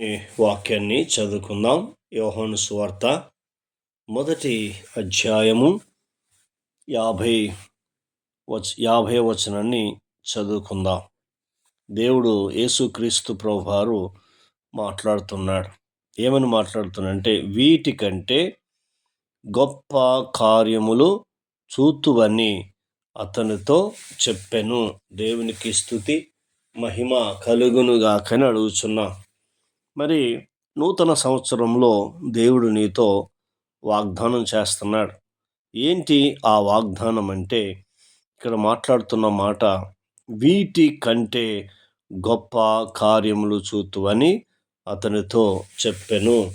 ఈ వాక్యాన్ని చదువుకుందాం. యోహోను సువార్త మొదటి అధ్యాయము. యాభై వచ యాభై వచనాన్ని చదువుకుందాం. దేవుడు యేసుక్రీస్తు ప్రభువారు మాట్లాడుతున్నాడు. ఏమని మాట్లాడుతున్నాడంటే వీటికంటే గొప్ప కార్యములు చూతువని అతనితో చెప్పెను. దేవునికి స్థుతి మహిమ కలుగునుగాకని అడుగుచున్నా. మరి నూతన సంవత్సరంలో దేవుడు నీతో వాగ్దానం చేస్తున్నాడు. ఏంటి ఆ వాగ్దానం అంటే ఇక్కడ మాట్లాడుతున్న మాట వీటి కంటే గొప్ప కార్యములు చూతువని అతనితో చెప్పెను.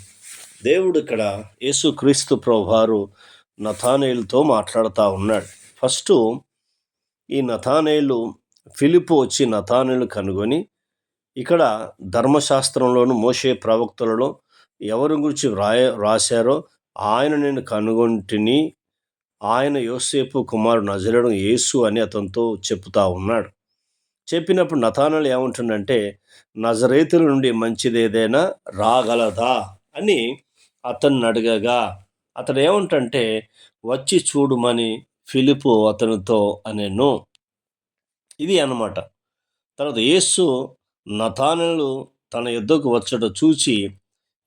దేవుడు ఇక్కడ యేసుక్రీస్తు ప్రభువారు నథానేలుతో మాట్లాడుతూ ఉన్నాడు. ఫస్ట్ ఈ నథానేలు ఫిలిపు వచ్చి నథానేలు కనుగొని ఇక్కడ ధర్మశాస్త్రంలోను మోసే ప్రవక్తలలో ఎవరి గురించి రాయ రాశారో ఆయన నేను కనుగొంటిని. ఆయన యోసేపు కుమారుడు నజరడం యేసు అని అతనితో చెప్తా ఉన్నాడు. చెప్పినప్పుడు నతానలు ఏమంటుండంటే నజరేతుల నుండి మంచిదేదైనా రాగలదా అని అతన్ని అడగగా అతడు ఏమంటంటే వచ్చి చూడుమని ఫిలిపు అతనితో అనేను. ఇది అన్నమాట. తర్వాత యేసు నతానులు తన యుద్ధకు వచ్చట చూచి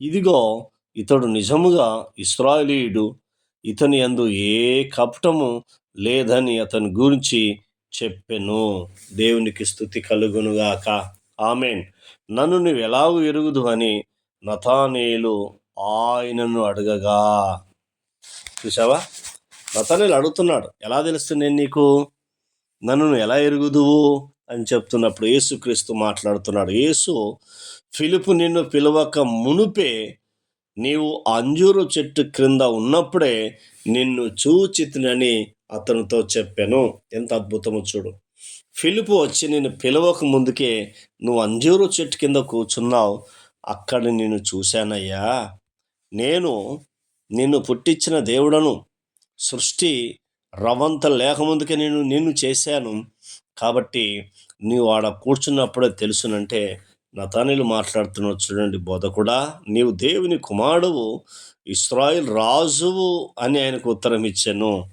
ఇదిగో ఇతడు నిజముగా ఇస్రాయలీయుడు. ఇతని అందు ఏ కపటము లేదని అతని గురించి చెప్పెను. దేవునికి స్థుతి కలుగునుగాక ఆమెన్. నన్ను నువ్వు ఎలాగూ ఎరుగుదు అని నతానేలు ఆయనను అడగగా. చూసావా నతానేలు అడుగుతున్నాడు ఎలా తెలుస్తుంది నేను నీకు? నన్ను ఎలా ఎరుగుదువు? అని చెప్తున్నప్పుడు యేసుక్రీస్తు మాట్లాడుతున్నాడు. యేసు ఫిలిపు నిన్ను పిలవక మునుపే నీవు అంజూరు చెట్టు క్రింద ఉన్నప్పుడే నిన్ను చూచితినని అతనితో చెప్పాను. ఎంత అద్భుతము చూడు. ఫిలిపు వచ్చి నిన్ను పిలవక ముందుకే నువ్వు అంజూరు చెట్టు కింద కూర్చున్నావు. అక్కడ నిన్ను చూశానయ్యా. నేను నిన్ను పుట్టించిన దేవుడను. సృష్టి రవంత లేకముందుకే నేను నిన్ను చేశాను. కాబట్టి నీవు ఆడ కూర్చున్నప్పుడే తెలుసునంటే నతానీలు మాట్లాడుతున్నావు చూడండి బోధకుడా నీవు దేవుని కుమారుడువు ఇస్రాయిల్ రాజువు అని ఆయనకు ఉత్తరం ఇచ్చాను.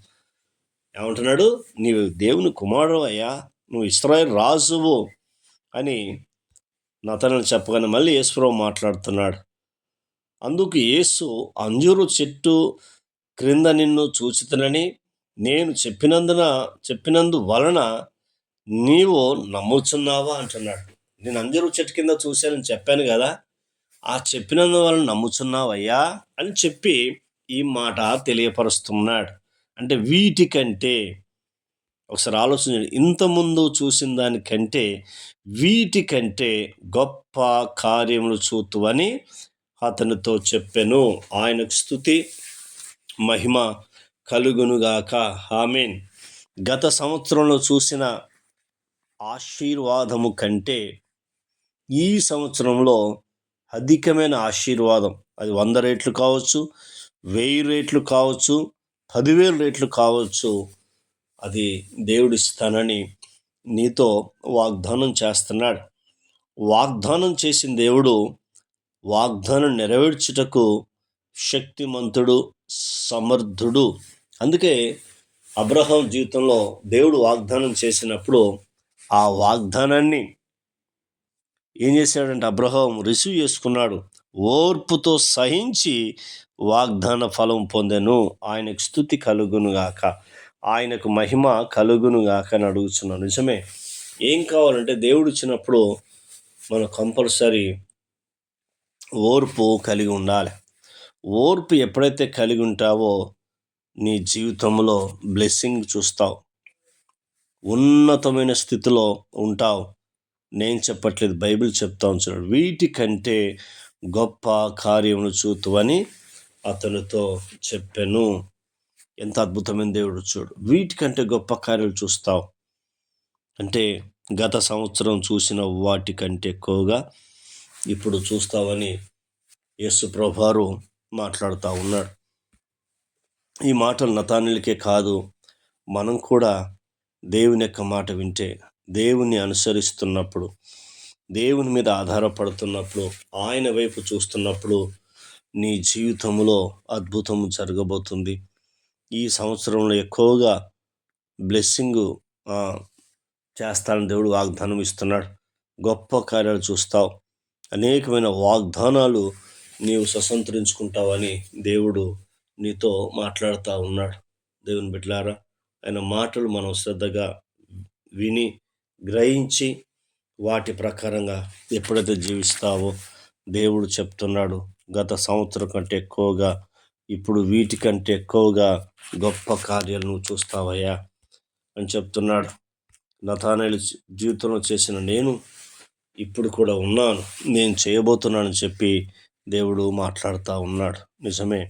ఏమంటున్నాడు? నీవు దేవుని కుమారుడు అయ్యా నువ్వు ఇస్రాయిల్ రాజువు అని నతనని చెప్పగానే మళ్ళీ యేసురావు మాట్లాడుతున్నాడు. అందుకు యేసు అంజూరు చెట్టు క్రింద నిన్ను చూచితనని నేను చెప్పినందున చెప్పినందు వలన నీవు నమ్ముచున్నావా అంటున్నాడు. నేను అందరూ చెట్టు కింద చూశానని చెప్పాను కదా ఆ చెప్పినందువలన నమ్ముచున్నావయ్యా అని చెప్పి ఈ మాట తెలియపరుస్తున్నాడు. అంటే వీటికంటే ఒకసారి ఆలోచన ఇంతకుముందు చూసిన దానికంటే వీటికంటే గొప్ప కార్యములు చూతువని అతనితో చెప్పాను. ఆయనకు స్థుతి మహిమ కలుగునుగాక. హామీన్ గత సంవత్సరంలో చూసిన ఆశీర్వాదము కంటే ఈ సంవత్సరంలో అధికమైన ఆశీర్వాదం. అది వంద రేట్లు కావచ్చు వెయ్యి రేట్లు కావచ్చు పదివేల రేట్లు కావచ్చు. అది దేవుడిస్తానని నీతో వాగ్దానం చేస్తున్నాడు. వాగ్దానం చేసిన దేవుడు వాగ్దానం నెరవేర్చుటకు శక్తిమంతుడు సమర్థుడు. అందుకే అబ్రహం జీవితంలో దేవుడు వాగ్దానం చేసినప్పుడు ఆ వాగ్దానాన్ని ఏం చేశాడంటే అబ్రహం రిసీవ్ చేసుకున్నాడు. ఓర్పుతో సహించి వాగ్దాన ఫలం పొందెను. ఆయనకు స్థుతి కలుగునుగాక ఆయనకు మహిమ కలుగునుగాక అని అడుగుతున్నాను నిజమే. ఏం కావాలంటే దేవుడు ఇచ్చినప్పుడు మనం కంపల్సరీ ఓర్పు కలిగి ఉండాలి. ఓర్పు ఎప్పుడైతే కలిగి ఉంటావో నీ జీవితంలో బ్లెస్సింగ్ చూస్తావు. ఉన్నతమైన స్థితిలో ఉంటావు. నేను చెప్పట్లేదు బైబిల్ చెప్తా ఉంచున్నాడు. వీటికంటే గొప్ప కార్యమును చూతువని అతనితో చెప్పాను. ఎంత అద్భుతమైన దేవుడు చూడు. వీటికంటే గొప్ప కార్యాలు చూస్తావు. అంటే గత సంవత్సరం చూసిన వాటికంటే ఎక్కువగా ఇప్పుడు చూస్తావని యేసు ప్రభారు మాట్లాడుతూ ఉన్నాడు. ఈ మాటలు నతానిలకే కాదు మనం కూడా దేవుని యొక్క మాట వింటే దేవుని అనుసరిస్తున్నప్పుడు దేవుని మీద ఆధారపడుతున్నప్పుడు ఆయన వైపు చూస్తున్నప్పుడు నీ జీవితంలో అద్భుతం జరగబోతుంది. ఈ సంవత్సరంలో ఎక్కువగా బ్లెస్సింగ్ చేస్తానని దేవుడు వాగ్దానం ఇస్తున్నాడు. గొప్ప కార్యాలు చూస్తావు. అనేకమైన వాగ్దానాలు నీవు స్వతంత్రించుకుంటావని దేవుడు నీతో మాట్లాడుతూ ఉన్నాడు. దేవుని బిడ్డలారా ఆయన మాటలు మనం శ్రద్ధగా విని గ్రహించి వాటి ప్రకారంగా ఎప్పుడైతే జీవిస్తావో దేవుడు చెప్తున్నాడు గత సంవత్సరం కంటే ఎక్కువగా ఇప్పుడు వీటికంటే ఎక్కువగా గొప్ప కార్యాలు నువ్వు చూస్తావయ్యా అని చెప్తున్నాడు. నతానేలు జీవితంలో చేసిన నేను ఇప్పుడు కూడా ఉన్నాను నేను చేయబోతున్నానని చెప్పి దేవుడు మాట్లాడుతూ ఉన్నాడు. నిజమే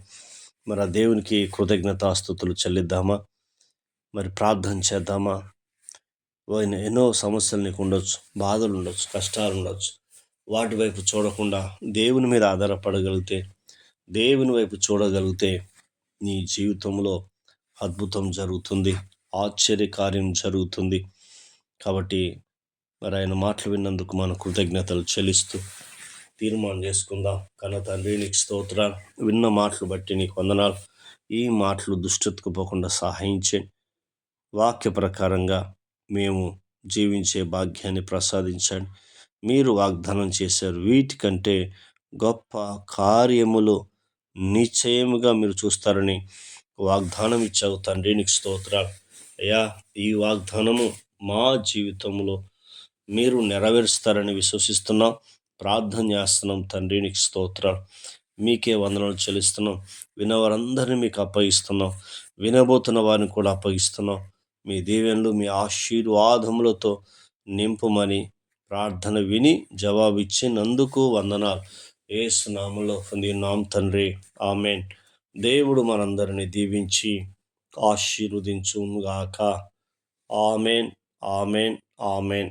మరి ఆ దేవునికి కృతజ్ఞతాస్థుతులు చెల్లిద్దామా? మరి ప్రార్థన చేద్దామా? ఎన్నో సమస్యలు నీకు ఉండొచ్చు బాధలు ఉండొచ్చు కష్టాలు ఉండొచ్చు. వాటి వైపు చూడకుండా దేవుని మీద ఆధారపడగలిగితే దేవుని వైపు చూడగలిగితే నీ జీవితంలో అద్భుతం జరుగుతుంది ఆశ్చర్యకార్యం జరుగుతుంది. కాబట్టి మరి ఆయన మాటలు విన్నందుకు మన కృతజ్ఞతలు చెల్లిస్తూ తీర్మానం చేసుకుందాం. కన్న తండ్రి నీకు స్తోత్రాలు విన్న మాటలు బట్టి నీకు వందనాలు. ఈ మాటలు దుష్టతకు పోకుండా సహాయించండి వాక్య ప్రకారంగా మేము జీవించే భాగ్యాన్ని ప్రసాదించండి. మీరు వాగ్దానం చేశారు. వీటికంటే గొప్ప కార్యములు నిశ్చయముగా మీరు చూస్తారని వాగ్దానం ఇచ్చావు తండ్రి. నీకు స్తోత్రాలు. అయ్యా ఈ వాగ్దానము మా జీవితంలో మీరు నెరవేరుస్తారని విశ్వసిస్తున్నాం. ప్రార్థన చేస్తున్నాం తండ్రి. నీకు స్తోత్రాలు. మీకే వందనాలు చెల్లిస్తున్నాం. వినవారందరినీ మీకు అప్పగిస్తున్నాం. వినబోతున్న వారిని కూడా అప్పగిస్తున్నాం. మీ దీవెనలు మీ ఆశీర్వాదములతో నింపుమని ప్రార్థన విని జవాబిచ్చినందుకు వందనాలు. ఏసునామలో పొందినాం తండ్రి. ఆమెన్. దేవుడు మనందరిని దీవించి ఆశీర్వదించుగాక ఆమెన్. ఆమెన్. ఆమెన్.